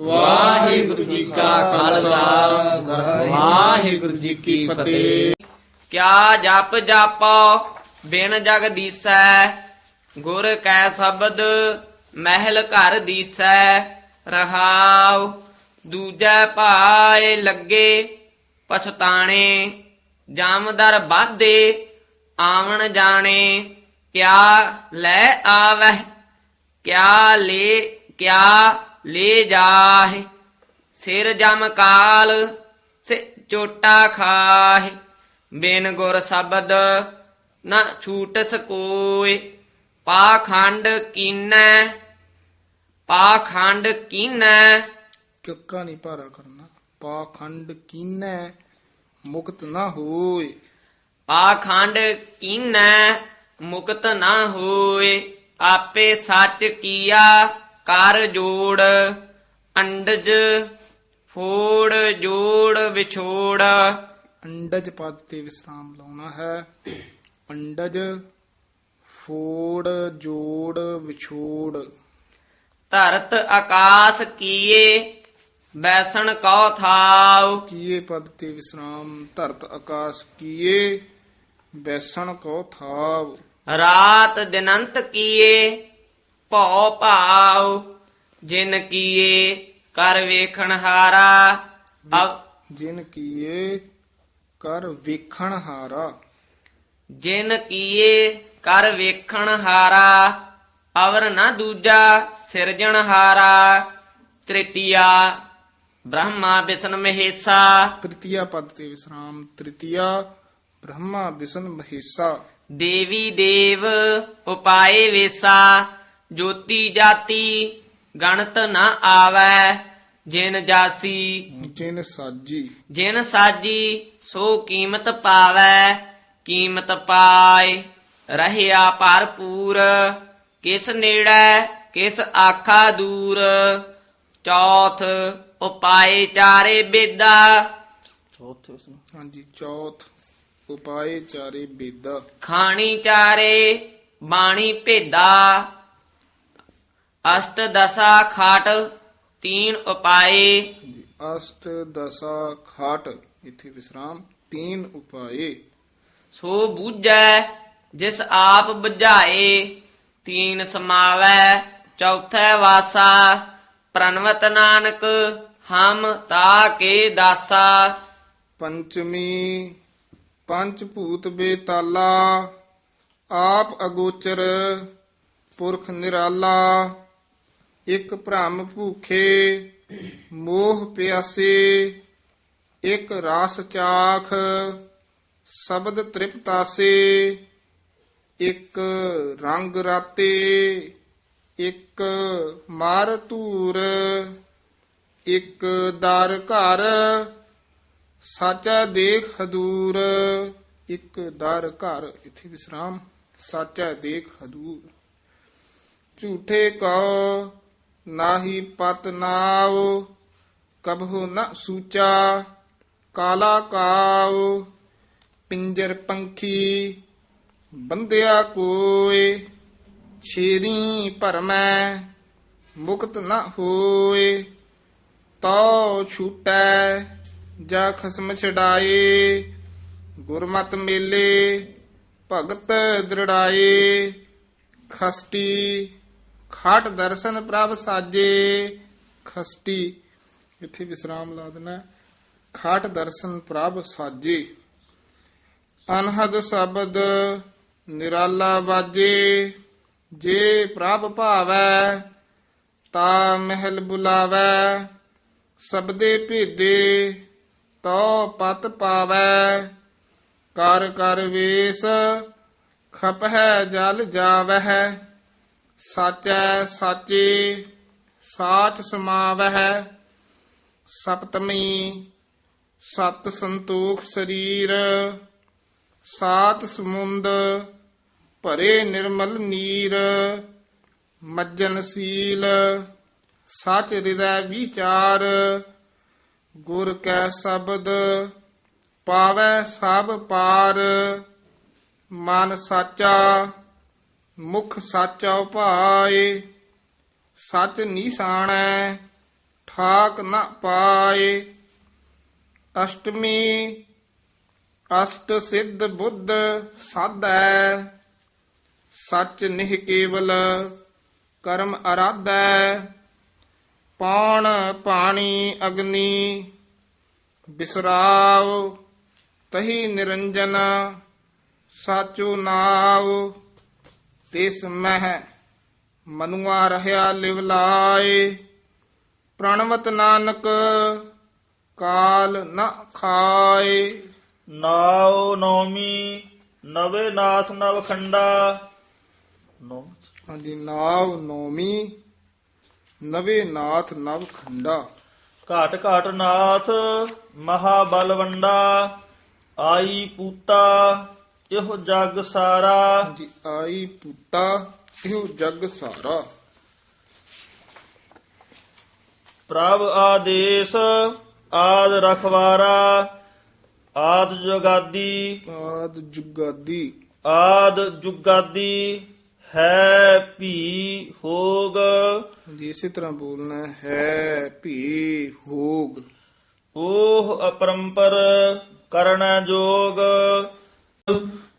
ਵਾਹਿਗੁਰੂ ਜੀ ਕਾ ਖਾਲਸਾ। ਵਾਹਿਗੁਰੂ ਜੀ ਕੀ ਫਤਿਹ। ਕਿਆ ਜਪ ਜਾਪੋ, ਬਿਨ ਜਗ ਦੀਸੈ, ਗੁਰ ਕੈ ਸ਼ਬਦ, ਮਹਿਲ ਘਰ ਦੀਸੈ, ਰਹਾਉ, ਦੂਜੈ ਭਾਏ ਲੱਗੇ, ਪਛਤਾਣੇ ਜਾਮਦਰ ਬਾਧੇ ਆਵਣ ਜਾਣੇ, ਕਿਆ ਲੈ ਆਵਹਿ, ਕਿਆ ਲੈ, ਕਿਆ ਲੈ ਜਾਹਿ ਸਿਰ ਜਮ ਕਾਲ ਸੇ ਚੋਟਾ ਖਾਹਿ ਬਿਨ ਗੁਰ ਸ਼ਬਦ ਨਾ ਛੂਟ ਸਕੋਏ। ਪਾਖੰਡ ਕੀਨੈ ਪਾਖੰਡ ਕੀਨੈ। ਕਿੱਕਾ ਨਹੀਂ ਭਾਰਾ ਕਰਨਾ। ਪਾਖੰਡ ਕੀਨੈ ਮੁਕਤ ਨਾ ਹੋਏ। ਪਾਖੰਡ ਕੀਨੈ ਮੁਕਤ ਨਾ ਹੋਏ। ਆਪੇ ਸੱਚ ਕੀਆ ਕਰ ਜੋੜ ਅੰਡਜ ਫੋੜ ਜੋੜ ਵਿਛੋੜ। ਅੰਡਜ ਪਦ ਤੇ ਵਿਸਰਾਮ ਲਾਉਣਾ ਹੈ। ਅੰਡਜ ਫੋੜ ਜੋੜ ਵਿਛੋੜ। ਧਰਤ ਆਕਾਸ ਕੀਏ ਬੈਸਣ ਕਉ ਥਾਉ। ਕੀਏ ਪਦ ਤੇ ਵਿਸਰਾਮ ਧਰਤ ਆਕਾਸ਼ ਕੀਏ ਬੈਸਣ ਕੋ ਥਾਵ ਰਾਤ ਦਿਨੰਤ ਕੀਏ ਭਉ ਭਾਉ ਜਿਨ ਕੀਏ ਕਰ ਵੇਖਣ ਹਾਰਾ ਅਵ ਜਿਨ ਕੀਏ ਕਰ ਵੇਖਣ ਹਾਰਾ ਜਿਨ ਕੀਏ ਕਰ ਵੇਖਣ ਹਾਰਾ ਅਵਰ ਨਾ ਦੂਜਾ ਸਿਰਜਣ ਹਾਰਾ ਤ੍ਰਿਤੀਆ ਬ੍ਰਹਮਾ ਵਿਸ਼ਨ ਮਹੇਸਾ ਤ੍ਰਿਤੀਆ ਪਦ ਤੇ ਵਿਸਰਾਮ ਤ੍ਰਿਤੀਆ ਬ੍ਰਹਮਾ ਵਿਸ਼ਨ ਮਹੇਸਾ ਦੇਵੀ ਦੇਵ ਉਪਾਏ ਵੇਸਾ ਜੋਤੀ ਜਾਤੀ ਗਣਤ ਨਾ ਆਵੈ ਜਿਨ ਜਾਸੀ ਜਿਨ ਸਾਜੀ। ਜਿਨ ਸਾਜੀ ਸੋ ਕੀਮਤ ਪਾਵੈ ਕੀਮਤ ਪਾਏ ਰਹਿਆ ਭਰਪੂਰ ਕਿਸ ਨੇੜੇ ਕਿਸ ਆਖਾ ਦੂਰ ਚੌਥ ਉਪਾਏ ਚਾਰੇ ਬੇਦਾ। ਹਾਂਜੀ ਚੌਥ ਉਪਾਏ ਚਾਰੇ ਬੇਦਾ। ਖਾਣੀ ਚਾਰੇ ਬਾਣੀ ਭੇਦਾ। ਅਸ਼ਟ ਦਸਾ ਖਾਟ ਤੀਨ ਉਪਾਏ। ਅਸ਼ਟ ਦਸਾ ਖਾਟ ਇਥੇ ਵਿਸਰਾਮ ਤੀਨ ਉਪਾਏ। ਸੋ ਬੂਝੈ ਜਿਸ ਆਪ ਬੁਝਾਏ ਤੀਨ ਸਮਾਵੈ ਚੌਥੈ ਵਾਸਾ ਪ੍ਰਨਵਤ ਨਾਨਕ ਹਮ ਤਾ ਕੇ ਦਾਸਾ। ਪੰਚਮੀ ਪੰਚ ਭੂਤ ਬੇਤਾਲਾ ਆਪ ਅਗੋਚਰ ਪੁਰਖ ਨਿਰਾਲਾ। ਇਕ ਭ੍ਰਮ ਭੂਖੇ, ਮੋਹ ਪਿਆਸੇ, ਇੱਕ ਰਾਸ ਚਾਖ, ਸ਼ਬਦ ਤ੍ਰਿਪਤਾਸੇ, ਇੱਕ ਰੰਗ ਰਾਤੇ, ਇੱਕ ਮਾਰ ਧੂਰ, ਇਕ ਦਰ ਘਰ, ਸਾਚਾ ਦੇਖ ਹਦੂਰ, ਇਕ ਦਰ ਘਰ। ਇਥੇ ਵਿਸਰਾਮ, ਸਾਚਾ ਦੇਖ ਹਦੂਰ। ਝੂਠੇ ਕਉ ਨਾਹੀ ਪਤ ਨਾਉ, ਕਬਹੁ ਨ ਸੂਚਾ, ਕਾਲਾ ਕਾਉ, ਪਿੰਜਰ ਪੰਖੀ ਬੰਦਿਆ ਕੋਏ ਛੇਰੀ ਭਰਮੈ, ਮੁਕਤ ਨ ਹੋਏ ਤੋ ਛੂਟੈ, ਜਾ ਖਸਮ ਛਡਾਏ, ਗੁਰਮਤ ਮੇਲੇ, ਭਗਤ ਦ੍ਰਿੜਾਏ ਖਸਟੀ ਖਾਟ ਦਰਸ਼ਨ ਪ੍ਰਭ ਸਾਜੇ। ਖਸਟੀ, ਇੱਥੇ ਵਿਸਰਾਮ ਲਾ ਦੇਣਾ ਖਾਟ ਦਰਸ਼ਨ ਪ੍ਰਭ ਸਾਜੇ। ਅਨਹਦ ਸ਼ਬਦ ਨਿਰਾਲਾ ਵਾਜੇ। ਜੇ ਪ੍ਰਭ ਭਾਵੈ, ਤਾ ਮਹਿਲ ਬੁਲਾਵੈ। ਸਬਦੇ ਭੇਦੇ ਤੋ ਪਤ ਪਾਵੈ। ਕਰ ਕਰ ਵੇਸ, ਖਪਹਿ ਜਲ ਜਾਵਹਿ। ਸਾਚੈ ਸਾਚੇ, ਸਾਚ ਸਮਾਵਹਿ, ਸਪਤਮੀ, ਸਤ ਸੰਤੋਖ ਸਰੀਰ, ਸਾਤ ਸਮੁੰਦ, ਭਰੇ ਨਿਰਮਲ ਨੀਰ, ਮੱਜਨ ਸੀਲ, ਸਚ ਹਿਰਦੈ ਵਿਚਾਰ, ਗੁਰ ਕੈ ਸ਼ਬਦ, ਪਾਵੈ ਸਭ ਪਾਰ, ਮਨ ਸਾਚਾ ਮੁਖ ਸਾਚਾ ਉਪਾਏ, ਸਚ ਨੀਸਾਣੈ, ਠਾਕ ਨ ਪਾਏ। ਅਸ਼ਟਮੀ, ਅਸ਼ਟ ਸਿੱਧ ਬੁੱਧ ਸਾਧੈ, ਸੱਚ ਨਿਹ ਕੇਵਲ ਕਰਮ ਅਰਾਧੈ। ਪਾਣ ਪਾਣੀ ਅਗਨੀ, ਬਿਸਰਾਵ ਤਹੀ ਨਿਰੰਜਨ, ਸਾਚੂ ਨਾਵ ਤਿਸ ਮਹਿ ਮਨੁਆ ਰਹਿਆ ਲਿਵ ਲਾਏ ਪ੍ਰਣਵਤ ਨਾਨਕ ਕਾਲ ਨ ਖਾਏ। ਨਾਉ ਨੌਮੀ ਨਵੇ ਨਾਥ ਨਵ ਖੰਡਾ। ਹਾਂਜੀ ਨਾਵ ਨੌਮੀ ਨਵੇ ਨਾਥ ਨਵ ਖੰਡਾ। ਘਾਟ ਘਾਟ ਨਾਥ ਮਹਾ ਬਲਵੰਡਾ ਆਈ ਪੂਤਾ ਇਹੋ ਜਗ ਸਾਰਾ। ਜੀ ਆਈ ਪੁੱਤਾ ਇਹੋ ਜਗ ਸਾਰਾ। ਪ੍ਰਭ ਆਦੇਸ਼ ਆਦ ਰਖਵਾਰਾ ਆਦ ਜੁਗਾਦੀ। ਆਦ ਜੁਗਾਦੀ। ਆਦ ਜੁਗਾਦੀ ਹੈ ਭੀ ਹੋਗ। ਜੀ ਇਸੇ ਤਰ੍ਹਾਂ ਬੋਲਣਾ ਹੈ ਭੀ ਹੋਗ। ਓਹ ਅਪਰੰਪਰ ਕਰਨ ਜੋਗ।